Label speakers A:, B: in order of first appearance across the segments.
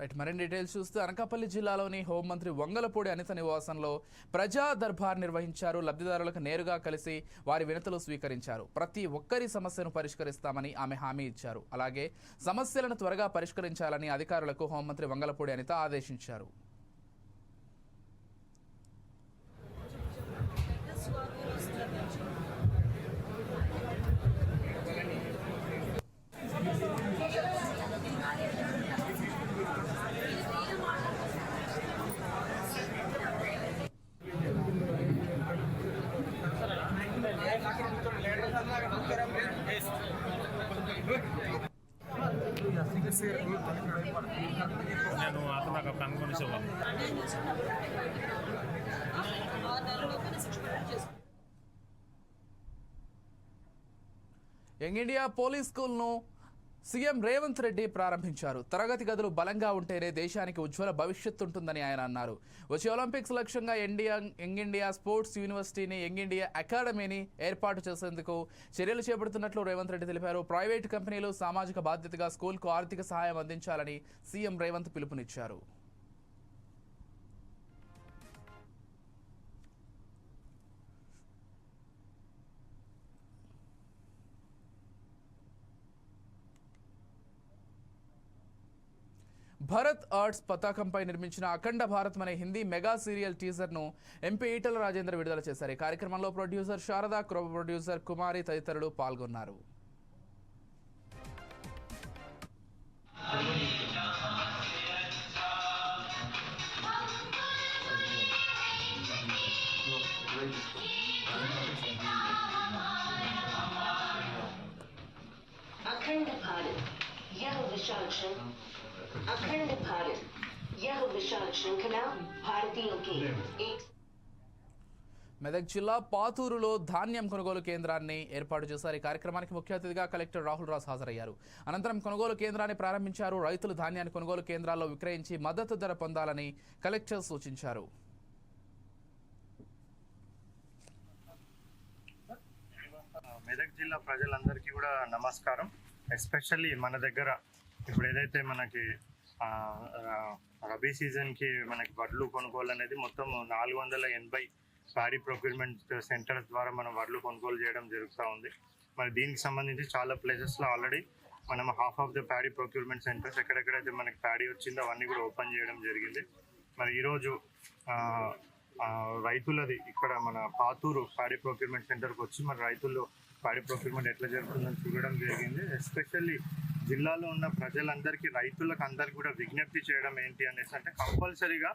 A: Right మరిన్ని details చూస్తే అనకాపల్లి జిల్లాలోని హోంమంత్రి వంగలపూడి అనిత నివాసంలో ప్రజా దర్బార్ నిర్వహించారు. లబ్ధిదారులకు నేరుగా కలిసి వారి వినతులు స్వీకరించారు. ప్రతి ఒక్కరి సమస్యను పరిష్కరిస్తామని ఆమె హామీ ఇచ్చారు. అలాగే సమస్యలను త్వరగా పరిష్కరించాలని అధికారులకు హోంమంత్రి వంగలపూడి అనిత ఆదేశించారు. యంగ్ ఇండియా పోలీస్ స్కూల్ను సీఎం రేవంత్ రెడ్డి ప్రారంభించారు. తరగతి గదులు బలంగా ఉంటేనే దేశానికి ఉజ్వల భవిష్యత్తు ఉంటుందని ఆయన అన్నారు. వచ్చే ఒలింపిక్స్ లక్ష్యంగా ఇండియా యంగ్ ఇండియా స్పోర్ట్స్ యూనివర్సిటీని యంగ్ ఇండియా అకాడమీని ఏర్పాటు చేసేందుకు చర్యలు చేపడుతున్నట్లు రేవంత్ రెడ్డి తెలిపారు. ప్రైవేటు కంపెనీలు సామాజిక బాధ్యతగా స్కూల్కు ఆర్థిక సహాయం అందించాలని సీఎం రేవంత్ పిలుపునిచ్చారు. భరత్ ఆర్ట్స్ పతాకంపై నిర్మించిన అఖండ భారత్ అనే హిందీ మెగా సీరియల్ టీజర్ను ఎంపీ ఈటల రాజేందర్ విడుదల చేశారు. ఈ కార్యక్రమంలో ప్రొడ్యూసర్ శారద క్రో ప్రొడ్యూసర్ కుమారి తదితరులు పాల్గొన్నారు.
B: అఖండ భారత్ విశాల్ अखंड भारत यह विशाल श्रृंखला भारतीयों की एक
A: మెదక్ జిల్లా పాతూరులో ధాన్యం కొనుగోలు కేంద్రాన్ని ఏర్పాటు చేశారు ఈ కార్యక్రమానికి ముఖ్య అతిథిగా కలెక్టర్ రాహుల్ రాజ్ హాజరయ్యారు అనంతరం కొనుగోలు కేంద్రాన్ని ప్రారంభించారు రైతులు ధాన్యాన్ని కొనుగోలు కేంద్రాల్లో విక్రయించి మద్దతు ధర పొందాలని కలెక్టర్ సూచించారు
C: మెదక్ జిల్లా ప్రజలందరికీ కూడా నమస్కారం ఎస్పెషల్లీ మన దగ్గర ఇప్పుడు ఏదైతే మనకి రబీ సీజన్కి మనకి వడ్లు కొనుగోలు అనేది మొత్తం నాలుగు వందల ఎనభై ప్యాడీ ప్రొక్యూర్మెంట్ సెంటర్స్ ద్వారా మనం వడ్లు కొనుగోలు చేయడం జరుగుతూ ఉంది. మరి దీనికి సంబంధించి చాలా ప్లేసెస్లో ఆల్రెడీ మనం half of the paddy procurement centres ఎక్కడెక్కడైతే మనకి ప్యాడీ వచ్చిందో అవన్నీ కూడా ఓపెన్ చేయడం జరిగింది. మరి ఈరోజు రైతులది ఇక్కడ మన పాతూరు ప్యాడీ ప్రొక్యూర్మెంట్ సెంటర్కి వచ్చి మన రైతులు ప్యాడీ ప్రొక్యూర్మెంట్ ఎట్లా జరుగుతుందని చూడడం జరిగింది. ఎస్పెషల్లీ జిల్లాలో ఉన్న ప్రజలందరికీ రైతులకు అందరికి కూడా విజ్ఞప్తి చేయడం ఏంటి అనేసి అంటే కంపల్సరీగా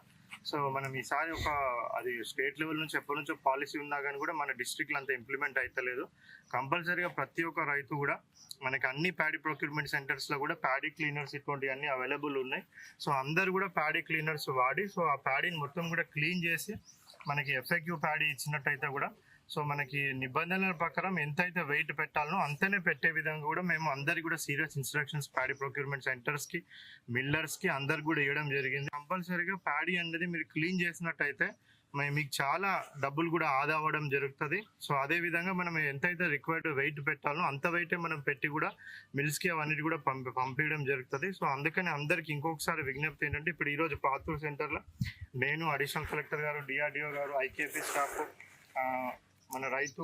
C: సో మనం ఈసారి ఒక అది స్టేట్ లెవెల్ నుంచి ఎప్పటి నుంచో పాలసీ ఉన్నా కానీ కూడా మన డిస్ట్రిక్ట్లో అంత ఇంప్లిమెంట్ అవుతలేదు కంపల్సరీగా ప్రతి ఒక్క రైతు కూడా మనకి అన్ని ప్యాడీ ప్రొక్యూర్మెంట్ సెంటర్స్లో కూడా ప్యాడీ క్లీనర్స్ ఇటువంటివన్నీ అవైలబుల్ ఉన్నాయి. సో అందరు కూడా ప్యాడీ క్లీనర్స్ వాడి సో ఆ ప్యాడీని మొత్తం కూడా క్లీన్ చేసి మనకి ఎఫెక్టివ్ ప్యాడీ ఇచ్చినట్టయితే కూడా సో మనకి నిబంధనల ప్రకారం ఎంతైతే వెయిట్ పెట్టాలనో అంతనే పెట్టే విధంగా కూడా మేము అందరికి కూడా సీరియస్ ఇన్స్ట్రక్షన్స్ ప్యాడీ ప్రొక్యూర్మెంట్ సెంటర్స్కి మిల్లర్స్కి అందరికి కూడా ఇవ్వడం జరిగింది. కంపల్సరీగా ప్యాడీ అనేది మీరు క్లీన్ చేసినట్టయితే మే- మీకు చాలా డబ్బులు కూడా ఆదా అవ్వడం జరుగుతుంది. సో అదే విధంగా మనం ఎంతైతే రిక్వైర్డ్ వెయిట్ పెట్టాలో అంత వెయిటే మనం పెట్టి కూడా మిల్స్కి అవన్నీ కూడా పంపి పంపించడం జరుగుతుంది. సో అందుకని అందరికి ఇంకొకసారి విజ్ఞప్తి ఏంటంటే ఇప్పుడు ఈరోజు రోజు పాతూరు నేను అడిషనల్ కలెక్టర్ గారు డిఆర్డిఓ గారు ఐకేపీ స్టాఫ్ మన రైతు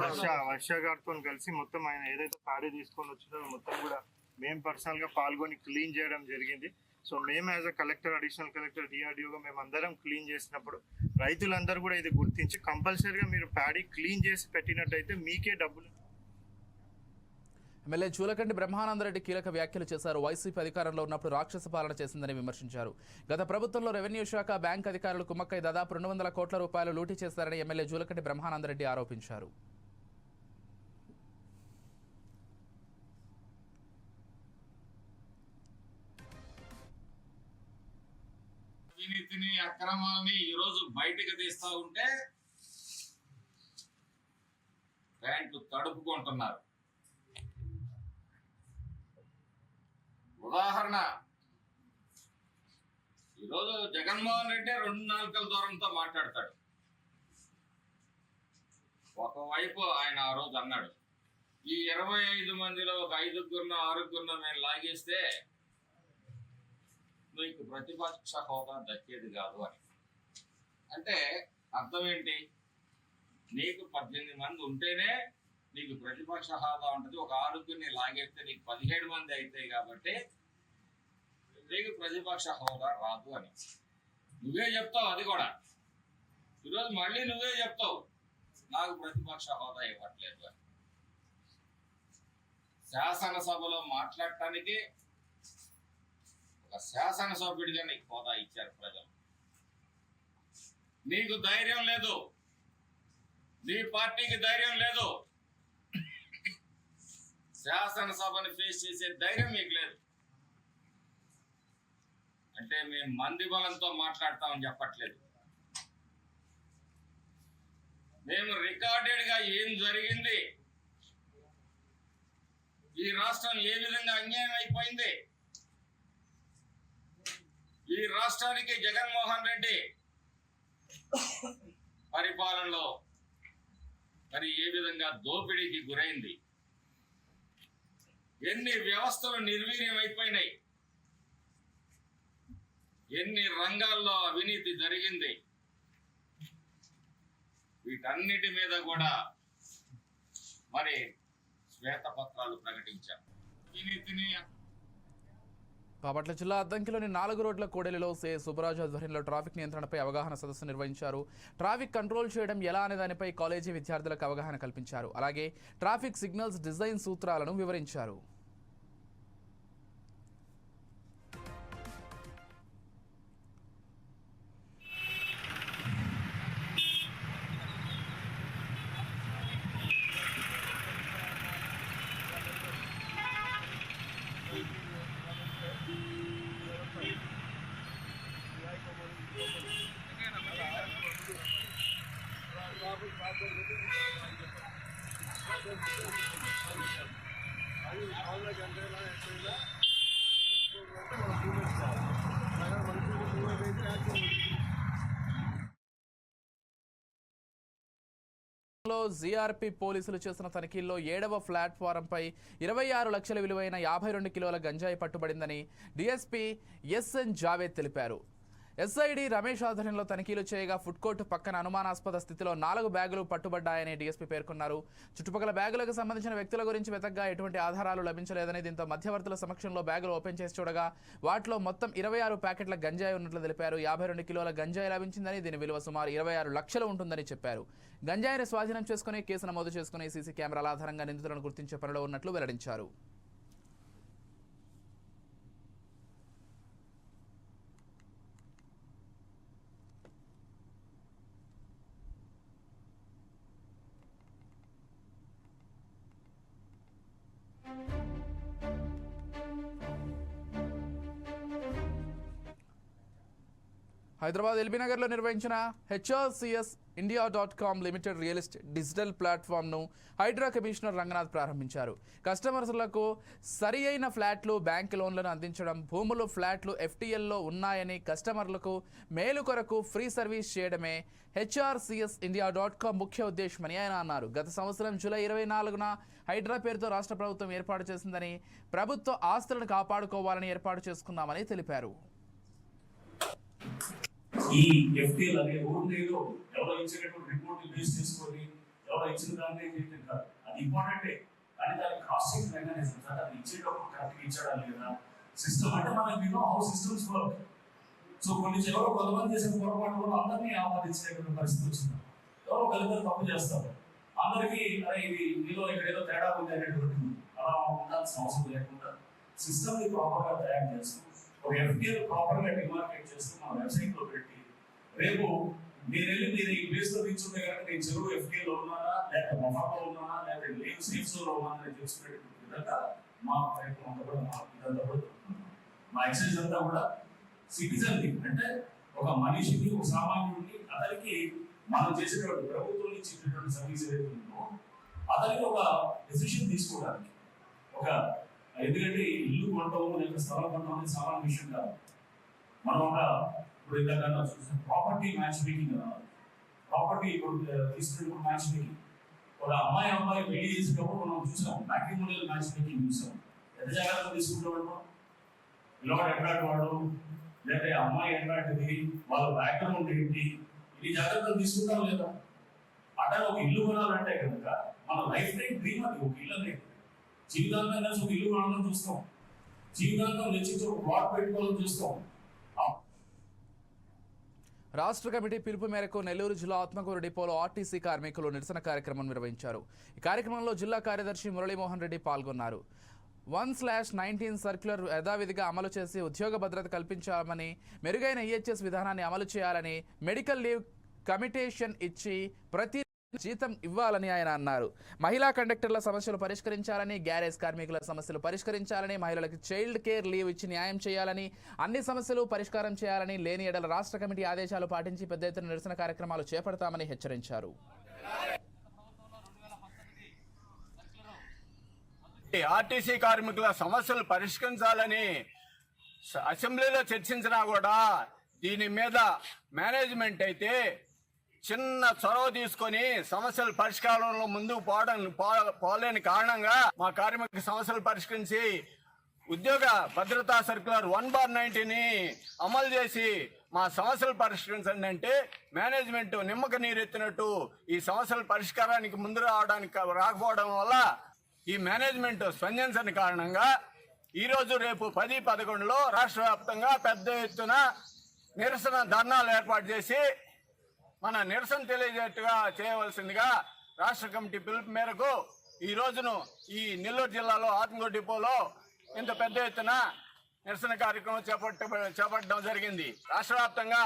C: వర్ష వర్ష గారితో కలిసి మొత్తం ఆయన ఏదైతే ప్యాడీ తీసుకొని వచ్చిందో మొత్తం కూడా మేము పర్సనల్గా పాల్గొని క్లీన్ చేయడం జరిగింది. సో మేము as a collector additional collector డిఆర్డిఓగా మేము అందరం క్లీన్ చేసినప్పుడు రైతులందరూ కూడా ఇది గుర్తించి కంపల్సరీగా మీరు ప్యాడీ క్లీన్ చేసి పెట్టినట్టయితే మీకే డబ్బులు
A: ఎమ్మెల్యే చూలకండి బ్రహ్మానందరెడ్డి కీలక వ్యాఖ్యలు చేశారు. వైసీపీ అధికారంలో ఉన్నప్పుడు రాక్షస పాలన చేసిందని విమర్శించారు. గత ప్రభుత్వంలో రెవెన్యూ శాఖ బ్యాంక్ అధికారులు కుమ్మక్కై దాదాపు రెండు వందల కోట్ల రూపాయలు లూటీ చేశారని ఎమ్మెల్యే జూలకంటి బ్రహ్మానందరెడ్డి ఆరోపించారు.
D: అవినీతిని అక్రమాలని ఈరోజు బయటకు తీస్తా ఉంటే ప్యాంట్లు తడుపుకుంటున్నారు. ఉదాహరణ. ఈరోజు జగన్మోహన్ రెడ్డి రెండు నాలుకల దూరంతో మాట్లాడతాడు. ఒకవైపు ఆయన ఆ రోజు అన్నాడు ఈ ఇరవై ఐదు మందిలో ఒక ఐదుగురినో ఆరుగురినో మేము లాగేస్తే నీకు ప్రతిపక్ష హోదా దక్కేది కాదు అని. అంటే అర్థం ఏంటి? నీకు పద్దెనిమిది మంది ఉంటేనే నీకు ప్రతిపక్ష హోదా ఉంటుంది ఒక ఆరుగురిని లాగేస్తే నీకు పదిహేడు మంది అవుతాయి కాబట్టి నీకు ప్రతిపక్ష హోదా రాదు అని. నువ్వే చెప్తావు అది కూడా. ఈరోజు మళ్ళీ నువ్వే చెప్తావు. నాకు ప్రతిపక్ష హోదా ఇవ్వట్లేదు అని. శాసనసభలో మాట్లాడటానికి ఒక శాసనసభ్యుడిగా నీకు హోదా ఇచ్చారు ప్రజలు. నీకు ధైర్యం లేదు. నీ పార్టీకి ధైర్యం లేదు. శాసనసభని ఫేస్ చేసే ధైర్యం మీకు లేదు. అంటే మేము మంది బలంతో మాట్లాడతామని చెప్పట్లేదు. మేము రికార్డెడ్గా ఏం జరిగింది? ఈ రాష్ట్రం ఏ విధంగా అన్యాయం అయిపోయింది? ఈ రాష్ట్రానికి జగన్మోహన్ రెడ్డి పరిపాలనలో మరి ఏ విధంగా దోపిడీకి గురైంది? ఎన్ని వ్యవస్థలు నిర్వీర్యం అయిపోయినాయి? ఎన్ని రంగాల్లో అవినీతి జరిగింది? వీటన్నిటి మీద కూడా మరి శ్వేతపత్రాలు ప్రకటించారు అవినీతిని
A: బాపట్ల జిల్లా అద్దంకిలోని నాలుగు రోడ్ల కూడలిలో సే సుబ్బరాజు ఆధ్వర్యంలో ట్రాఫిక్ నియంత్రణపై అవగాహన సదస్సు నిర్వహించారు. ట్రాఫిక్ కంట్రోల్ చేయడం ఎలా అనే దానిపై కాలేజీ విద్యార్థులకు అవగాహన కల్పించారు. అలాగే ట్రాఫిక్ సిగ్నల్స్ డిజైన్ సూత్రాలను వివరించారు. లో జీఆర్పీ పోలీసులు చేసిన తనిఖీల్లో ఏడవ ప్లాట్ఫారంపై ఇరవై ఆరు లక్షల విలువైన యాభై రెండు కిలోల గంజాయి పట్టుబడిందని డీఎస్పీ ఎస్ఎన్ జావేద్ తెలిపారు. ఎస్ఐడి రమేష్ ఆధ్వర్యంలో తనిఖీలు చేయగా ఫుడ్ కోర్ట్ పక్కన అనుమానాస్పద స్థితిలో నాలుగు బ్యాగులు పట్టుబడ్డాయని డీఎస్పీ పేర్కొన్నారు. చుట్టుపక్కల బ్యాగులకు సంబంధించిన వ్యక్తుల గురించి వెతగ్గా ఎటువంటి ఆధారాలు లభించలేదని దీంతో మధ్యవర్తుల సమక్షంలో బ్యాగులు ఓపెన్ చేసి చూడగా వాటిలో మొత్తం ఇరవై ఆరు ప్యాకెట్ల గంజాయి ఉన్నట్లు తెలిపారు. యాభై రెండు కిలోల గంజాయి లభించిందని దీని విలువ సుమారు ఇరవై ఆరు లక్షలు ఉంటుందని చెప్పారు. గంజాయిని స్వాధీనం చేసుకుని కేసు నమోదు చేసుకుని సీసీ కెమెరాల ఆధారంగా నిందితులను గుర్తించే పనిలో ఉన్నట్లు వెల్లడించారు. హైదరాబాద్ ఎల్బీనగర్లో నిర్వహించిన HRCS India dot com limited real estate digital ప్లాట్ఫామ్ను Hydraa commissioner Ranganath ప్రారంభించారు. కస్టమర్లకు సరి అయిన ఫ్లాట్లు బ్యాంక్ లోన్లను అందించడం భూములు ఫ్లాట్లు ఎఫ్టీఎల్లో ఉన్నాయని కస్టమర్లకు మేలు కొరకు ఫ్రీ సర్వీస్ చేయడమే హెచ్ఆర్సిఎస్ ఇండియా డాట్ కామ్ ముఖ్య ఉద్దేశమని ఆయన అన్నారు. గత సంవత్సరం జూలై ఇరవై నాలుగున హైడ్రా పేరుతో రాష్ట్ర ప్రభుత్వం ఏర్పాటు చేసిందని ప్రభుత్వ ఆస్తులను కాపాడుకోవాలని ఏర్పాటు చేసుకున్నామని తెలిపారు.
E: ఈ ఎఫ్టీఎల్ అనే ఓన్ ఏదో ఎవరో ఇచ్చినటువంటి రిపోర్ట్ బేస్ చేసుకొని ఎవరో ఇచ్చిన దాన్ని చేయటం కాదు. అది ఇంపార్టెంటే కానీ దాని క్రాసింగ్ మెకానిజం సార్ అది ఇచ్చేటప్పుడు కరెక్ట్గా ఇచ్చాడా లేదా సిస్టమ్ అంటే మనం we how systems work so కొన్ని ఎవరో కొంతమంది చేసిన పొరపాటు వల్ల అందరినీ ఆపాదించేటువంటి పరిస్థితి వచ్చింది. ఎవరో కలిద్దరు తప్పు చేస్తారు. అందరికీ అరే ఇది మీలో ఇక్కడ ఏదో తేడా ఉంది అనేటువంటి అలా ఉండాల్సిన అవసరం లేకుండా సిస్టమ్ని ప్రాపర్గా తయారు చేస్తూ ఒక ఎఫ్టీఎల్ ప్రాపర్గా డిమార్కెట్ చేస్తూ మన వెబ్సైట్లో పెట్టి రేపు నేను వెళ్ళి నేను ఈ ప్లేస్లో నిల్చుంటే కనుక నేను చెరువు ఎఫ్టీఎల్లో ఉన్నానా? లేకపోతే మొహాలో ఉన్నానా? లేకపోతే లేవు సేఫ్ జోన్లో ఉన్నానా అని తెలుసుకునేటువంటి విధంగా మా ప్రయత్నం అంతా కూడా మా ఇదంతా కూడా మా ఎక్సైజ్ అంతా కూడా సిటిజన్కి అంటే ఒక మనిషికి ఒక సామాన్యుడికి అతనికి మనం చేసేటువంటి ప్రభుత్వం నుంచి ఇచ్చినటువంటి సర్వీస్ ఏదైతే ఉందో అతనికి ఒక డెసిషన్ తీసుకోవడానికి. ఒక ఎందుకంటే ఇల్లు కొనటం లేక స్థలం కొనటం అనేది సామాన్య విషయం కాదు. మనం ఒక ఇప్పుడు ఇందాక చూసిన ప్రాపర్టీ మ్యాచ్ మేకింగ్ ప్రాపర్టీ ఇప్పుడు తీసుకున్నప్పుడు మ్యాచ్ మేకింగ్ ఒక అమ్మాయి అమ్మాయి పెళ్ళి చేసేటప్పుడు మనం చూసాం మ్యాట్రిమోనియల్ మ్యాచ్ మేకింగ్ చూసాం. ఎంత జాగ్రత్తగా తీసుకుంటాం పిల్లవాడు ఎట్లాంటి వాడు లేకపోతే అమ్మాయి ఎట్లాంటిది వాళ్ళ బ్యాక్గ్రౌండ్ ఏంటి? ఇది జాగ్రత్తలు తీసుకుంటాం లేదా? అట్లా ఒక ఇల్లు కొనాలంటే కనుక మన లైఫ్ టైం డ్రీమ్ అది ఒక ఇల్లు అనేది జీవితాంతం కలిసి ఒక ఇల్లు కొనాలని చూస్తాం. జీవితాంతం నచ్చించి ఒక ప్లాట్ పెట్టుకోవాలని చూస్తాం.
A: రాష్ట్ర కమిటీ పిలుపు మేరకు నెల్లూరు జిల్లా ఆత్మకూరు డిపోలో ఆర్టీసీ కార్మికులు నిరసన కార్యక్రమం నిర్వహించారు. ఈ కార్యక్రమంలో జిల్లా కార్యదర్శి మురళీమోహన్ రెడ్డి పాల్గొన్నారు. వన్ స్లాష్ నైన్టీన్ సర్క్యులర్ యథావిధిగా అమలు చేసి ఉద్యోగ భద్రత కల్పించాలని మెరుగైన ఈహెచ్ఎస్ విధానాన్ని అమలు చేయాలని మెడికల్ లీవ్ కమిటేషన్ ఇచ్చి ప్రతి జీతం ఇవ్వాలని ఆయన అన్నారు. మహిళా కండక్టర్ల సమస్యలు పరిష్కరించాలని గ్యారేజ్ కార్మికుల సమస్యలు పరిష్కరించాలని మహిళలకు చైల్డ్ కేర్ లీవ్ ఇచ్చి న్యాయం చేయాలని అన్ని సమస్యలు పరిష్కారం చేయాలని లేని ఎడల రాష్ట్ర కమిటీ ఆదేశాలు పాటించి పెద్ద ఎత్తున నిరసన కార్యక్రమాలు చేపడతామని హెచ్చరించారు.
F: ఆర్టీసీ కార్మికుల సమస్యలు పరిష్కరించాలని అసెంబ్లీలో చర్చించినా కూడా దీని మీద మేనేజ్మెంట్ అయితే చిన్న చొరవ తీసుకొని సమస్యల పరిష్కారంలో ముందుకు పోవడం పో- పోలేని కారణంగా మా కార్మిక సమస్యలు పరిష్కరించి ఉద్యోగ భద్రతా సర్క్యులర్ వన్ బార్ నైన్టీని అమలు చేసి మా సమస్యలు పరిష్కరించండి అంటే మేనేజ్మెంట్ నిమ్మక నీరెత్తినట్టు ఈ సమస్యల పరిష్కారానికి ముందు రావడానికి రాకపోవడం వల్ల ఈ మేనేజ్మెంట్ స్పందించని కారణంగా ఈరోజు రేపు పది పదకొండులో రాష్ట్ర వ్యాప్తంగా పెద్ద ఎత్తున నిరసన ధర్నాలు ఏర్పాటు చేసి మన నిరసన తెలియజేట్టుగా చేయవలసిందిగా రాష్ట్ర కమిటీ పిలుపు మేరకు ఈ రోజును ఈ నెల్లూరు జిల్లాలో ఆత్మగూరు డిపోలో ఇంత పెద్ద ఎత్తున నిరసన కార్యక్రమం చేపట్ట చేపట్టడం జరిగింది. రాష్ట్ర వ్యాప్తంగా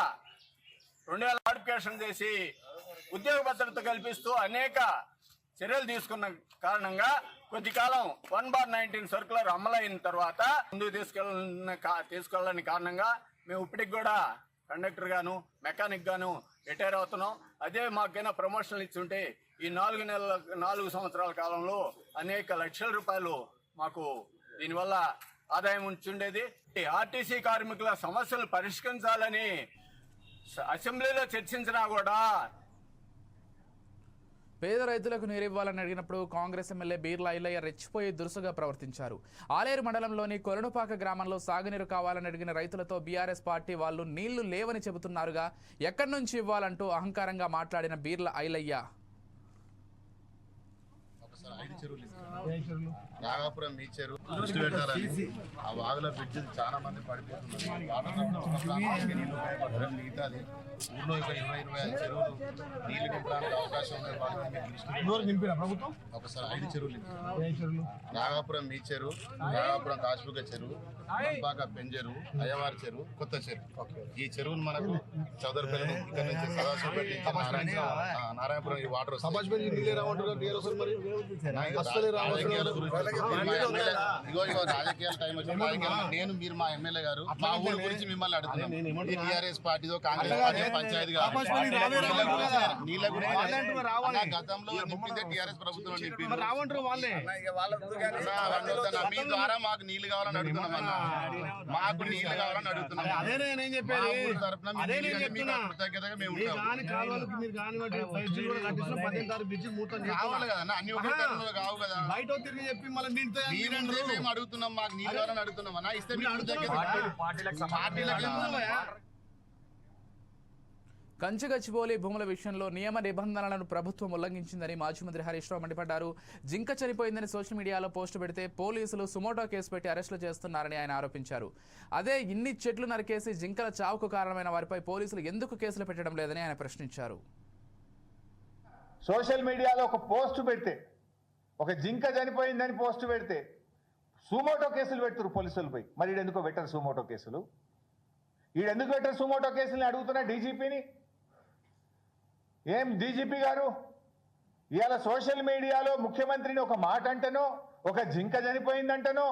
F: రెండు వేల నోటిఫికేషన్ చేసి ఉద్యోగ భద్రత కల్పిస్తూ అనేక చర్యలు తీసుకున్న కారణంగా కొద్ది కాలం వన్ బార్ నైన్టీన్ సర్కులర్ అమలైన తర్వాత ముందుకు తీసుకెళ్ళని కా- తీసుకెళ్ళని కారణంగా మేము ఇప్పటికి కూడా కండక్టర్ గాను మెకానిక్ గాను రిటైర్ అవుతున్నాం. అదే మాకైనా ప్రమోషన్లు ఇచ్చుంటే ఈ నాలుగు నెలల నాలుగు సంవత్సరాల కాలంలో అనేక లక్షల రూపాయలు మాకు దీనివల్ల ఆదాయం ఉంచుండేది. ఈ ఆర్టీసీ కార్మికుల సమస్యలు పరిష్కరించాలని అసెంబ్లీలో చర్చించినా కూడా
A: పేద రైతులకు నీరివ్వాలని అడిగినప్పుడు కాంగ్రెస్ ఎమ్మెల్యే బీర్లా ఇల్లయ్య రెచ్చిపోయి దురుసుగా ప్రవర్తించారు. ఆలేరు మండలంలోని కొరణుపాక గ్రామంలో సాగునీరు కావాలని అడిగిన రైతులతో బీఆర్ఎస్ పార్టీ వాళ్ళు నీళ్ళు లేవని చెబుతున్నారుగా ఎక్కడి నుంచి ఇవ్వాలంటూ అహంకారంగా మాట్లాడిన బీర్ల ఐలయ్య
G: నాగాపురం మీ చెరువు దృష్టి పెట్టాలని. ఆ వాగులో బ్రిడ్జ్ చాలా మంది పడిపోతున్నారు. ఉపయోగపడతారు మిగతాది. ఒక ఇరవై ఇరవై ఐదు చెరువులు నీళ్ళు నింపడానికి అవకాశం ఉన్నాయి. ఒకసారి ఐదు చెరువులు. నాగాపురం మీ చెరువు నాగాపురం కాశ్మీక చెరువు మంపాక పెంజెరు అయ్యవారి చెరువు కొత్త చెరువు. ఈ చెరువును మనకు చౌదరిపల్లి ఇక్కడ నుంచి సదాశివపేట నుంచి నారాయణపురం ఈ వాటర్ వస్తాయి. రాజకీయాల గురించి మా ఎమ్మెల్యే ఇగో ఇగో రాజకీయాల టైం వచ్చింది. రాజకీయాలు నేను మీరు మా ఎమ్మెల్యే గారు. మా ఊరు గురించి మిమ్మల్ని అడుగుతున్నాం. ఈ టీఆర్ఎస్ పార్టీదో కాంగ్రెస్ పార్టీ పంచాయతీ నీళ్ళ గురించి గతంలో నింపిందే టీఆర్ఎస్ ప్రభుత్వం నింపింది. మీ ద్వారా మాకు నీళ్ళు కావాలని అడుగుతున్నాం అన్న. మాకు నీళ్ళు కావాలని అడుగుతున్నాం.
H: అదే నేను
G: మీకు
H: చెప్తున్నా.
G: కృతజ్ఞతగా మేము కావాలి కదా అన్న, కావు కదా
H: బయట తిరిగి చెప్పి మళ్ళీ దీంతో
G: మీరుంటే మేము అడుగుతున్నాం మాకు కావాలని అడుగుతున్నాం అన్న. ఇస్తే?
A: కంచిగచ్చిబౌలి భూముల విషయంలో నియమ నిబంధనలను ప్రభుత్వం ఉల్లంఘించిందని మాజీ మంత్రి హరీష్ రావు మండిపడ్డారు. జింక చనిపోయిందని సోషల్ మీడియాలో పోస్టు పెడితే పోలీసులు సుమోటో కేసు పెట్టి అరెస్టులు చేస్తున్నారని ఆయన ఆరోపించారు. అదే ఇన్ని చెట్లు నరికేసి జింకల చావుకు కారణమైన వారిపై పోలీసులు ఎందుకు కేసులు పెట్టడం లేదని ఆయన ప్రశ్నించారు.
I: సోషల్ మీడియాలో ఒక పోస్ట్ పెడితే ఒక జింక చనిపోయిందని పోస్ట్ పెడితే సుమోటో కేసులు పెడుతున్నారు పోలీసులు పోయి. మరి ఎందుకు పెట్టరు సుమోటో కేసులు? ఈడెందుకు పెట్టరు సుమోటో కేసులు అడుగుతున్నా డీజీపీని? ఏం డీజీపీ గారు? ఇవాళ సోషల్ మీడియాలో ముఖ్యమంత్రిని ఒక మాట అంటనో ఒక జింక చనిపోయిందంటనో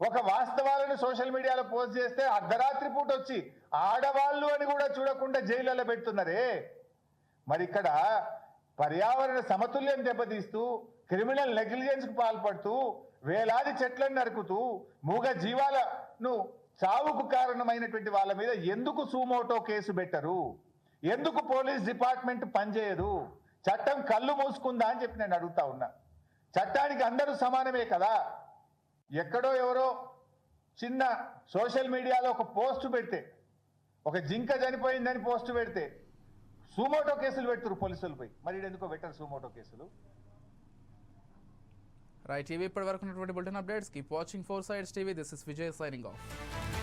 I: ఒక వాస్తవాలను సోషల్ మీడియాలో పోస్ట్ చేస్తే అర్ధరాత్రి పూట వచ్చి ఆడవాళ్ళు అని కూడా చూడకుండా జైళ్ళలో పెడుతున్నారే? మరి ఇక్కడ పర్యావరణ సమతుల్యం దెబ్బతీస్తూ క్రిమినల్ నెగ్లిజెన్స్కు పాల్పడుతూ వేలాది చెట్లను నరుకుతూ మూగ జీవాలను చావుకు కారణమైనటువంటి వాళ్ళ మీద ఎందుకు సూమోటో కేసు పెట్టరు? ఎందుకు పోలీస్ డిపార్ట్మెంట్ పనిచేయదు? చట్టం కళ్ళు మూసుకుందా అని చెప్పి నేను అడుగుతా ఉన్నా. చట్టానికి అందరూ సమానమే కదా? ఎక్కడో ఎవరో చిన్న సోషల్ మీడియాలో ఒక పోస్ట్ పెడితే ఒక జింక చనిపోయిందని పోస్ట్ పెడితే సూమోటో కేసులు పెడుతురు పోలీసులపై మరి ఎందుకో పెట్టరు సూమోటో కేసులు?
A: రైట్ టీవీ ఇప్పటి వరకు ఉన్నటువంటి bulletin updates keep watching four sides TV this is Vijay signing off